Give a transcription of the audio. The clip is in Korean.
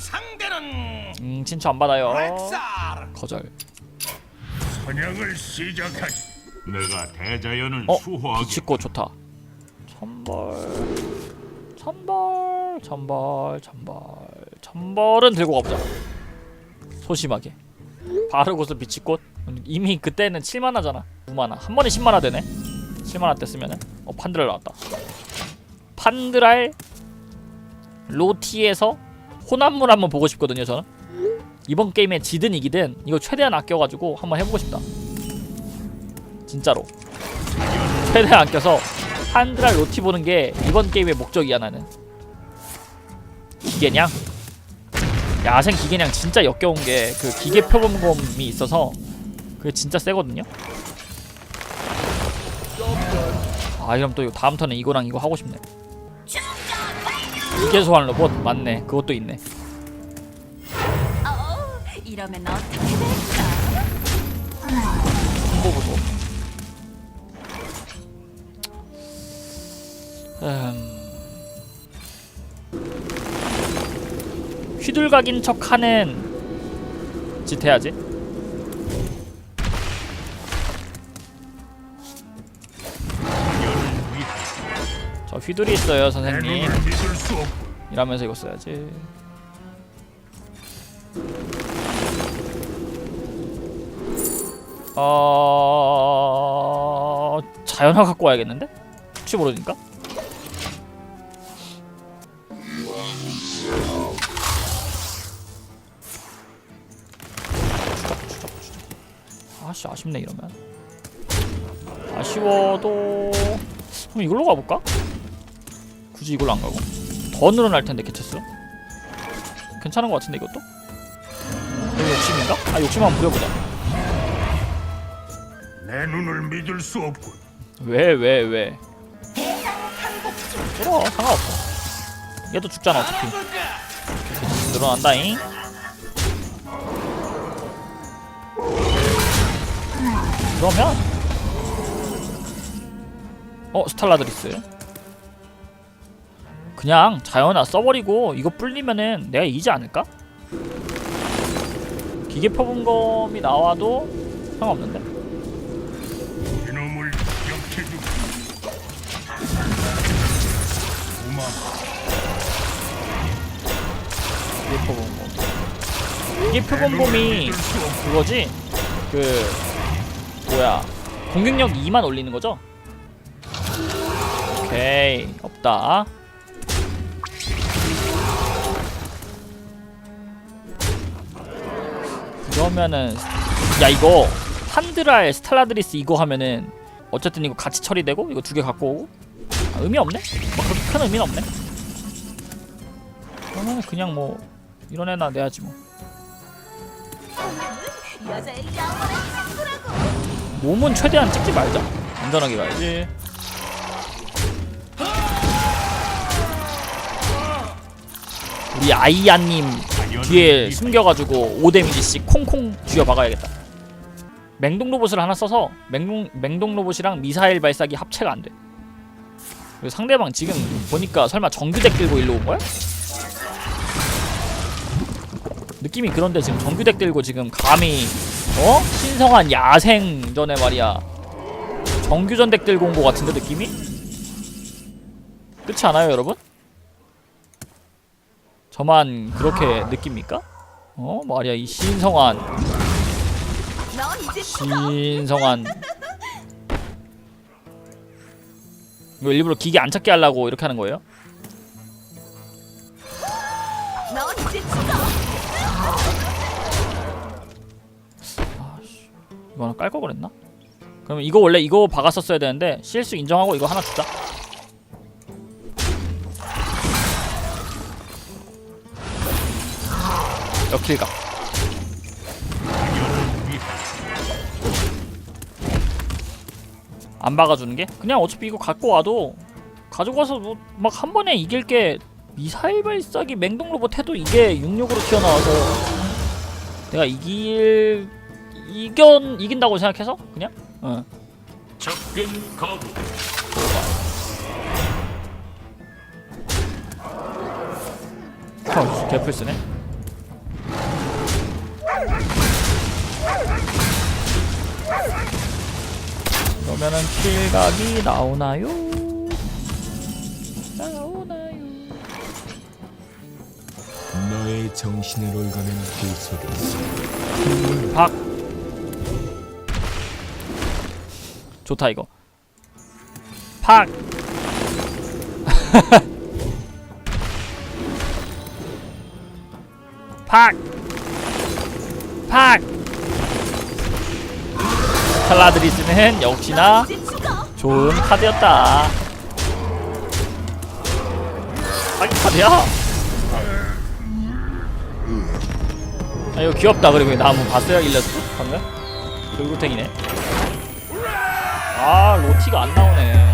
상대는 음 친추 안 받아요. 렉살. 거절. 사냥을 시작하지. 내가 대자연을 어? 수호하게. 비치꽃 좋다. 천벌. 천벌 천벌 천벌. 천벌은 들고 가보자. 소심하게. 바르고서 비치꽃 이미 그때는 7만화잖아. 9만화 한 번에 10만화 되네. 7만화 때 쓰면은. 어 판드랄 나왔다. 판드랄 로티에서 호남물 한번 보고 싶거든요 저는. 이번 게임에 지든 이기든 이거 최대한 아껴가지고 한번 해보고 싶다. 진짜로. 최대한 아껴서 판드랄 로티 보는 게 이번 게임의 목적이야 나는. 기계냥? 야생 기계냥 진짜 역겨운 게 그 기계 표범검이 있어서 그게 진짜 세거든요? 아 이럼 또 다음 턴에 이거랑 이거 하고 싶네 기계 소환 로봇? 맞네. 그것도 있네. 어, 이러면 어떻게 될까? 홍보 보소 음... 휘둘각인 척 하는 짓 해야지 휘둘이 있어요 선생님 이러면서 이거 써야지 어... 자연화 갖고 와야겠는데? 혹시 모르니까? 아씨 아쉽네 이러면 아쉬워도 그럼 이걸로 가볼까? 굳이 이걸로 안 가고? 더 늘어날 텐데 개체수. 괜찮은 것 같은데 이것도? 이거 욕심인가? 아 욕심 한번 부려보자. 내 눈을 믿을 수 없고 왜왜 왜? 그럼 상관없어. 얘도 죽잖아 어차피. 개체수 늘어난다잉. 그러면? 어 스탈라드리스 그냥 자연아 써버리고 이거 불리면은 내가 이기지 않을까? 기계 표본검이 나와도 상관없는데? 이놈을 기계 표본검. 기계 표본검이 그거지? 그 뭐야. 공격력 2만 올리는 거죠? 오케이. 없다 그러면은 야 이거 판드랄 스탈라드리스 이거 하면은 어쨌든 이거 같이 처리되고 이거 두 개 갖고 오고 아, 의미 없네? 뭐 그렇게 큰 의미는 없네 그러면은 그냥 뭐 이런 애나 내야지 뭐. 몸은 최대한 찍지 말자. 안전하게 가야지. 우리 아이야님 뒤에 숨겨가지고 5데미지씩 콩콩 쥐어 박아야겠다. 맹독 로봇을 하나 써서 맹독, 맹독 로봇이랑 미사일 발사기 합체가 안 돼. 그리고 상대방 지금 보니까 설마 정규덱 들고 일로 온 거야? 느낌이 그런데 지금 정규덱 들고 지금 감히 어? 신성한 야생전에 말이야 정규전 덱 들고 온 거 같은데 느낌이? 그렇지 않아요 여러분? 저만 그렇게 느낍니까? 어? 말이야 이 신성한 신성한 이거 일부러 기계 안 찾게 하려고 이렇게 하는 거예요? 죽어. 이거 하나 깔거 그랬나? 그러면 이거 원래 이거 박았었어야 되는데 실수 인정하고 이거 하나 주자 역킬각 안 박아주는 게? 그냥 어차피 이거 갖고 와도 와서 뭐 막 한 번에 이길 게 미사일 발사기 맹독 로봇 해도 이게 66으로 튀어나와서 내가 이길 이견 이긴다고 생각해서? 그냥? 어. 접근 거부. 어, 개풀 쓰네 그러면은 킬각이 나오나요? 나오나요? 너의 정신을 올가는 그 속에서 박 좋다 이거 팍 팍! 팍! 칼라드리스는 역시나. 좋은 카드였다. 아이 카드야? 아 이거 귀엽다 그리고 나 한번 봤어요 일러스트 방금? 돌고탱이네. 아 로티가 안 나오네.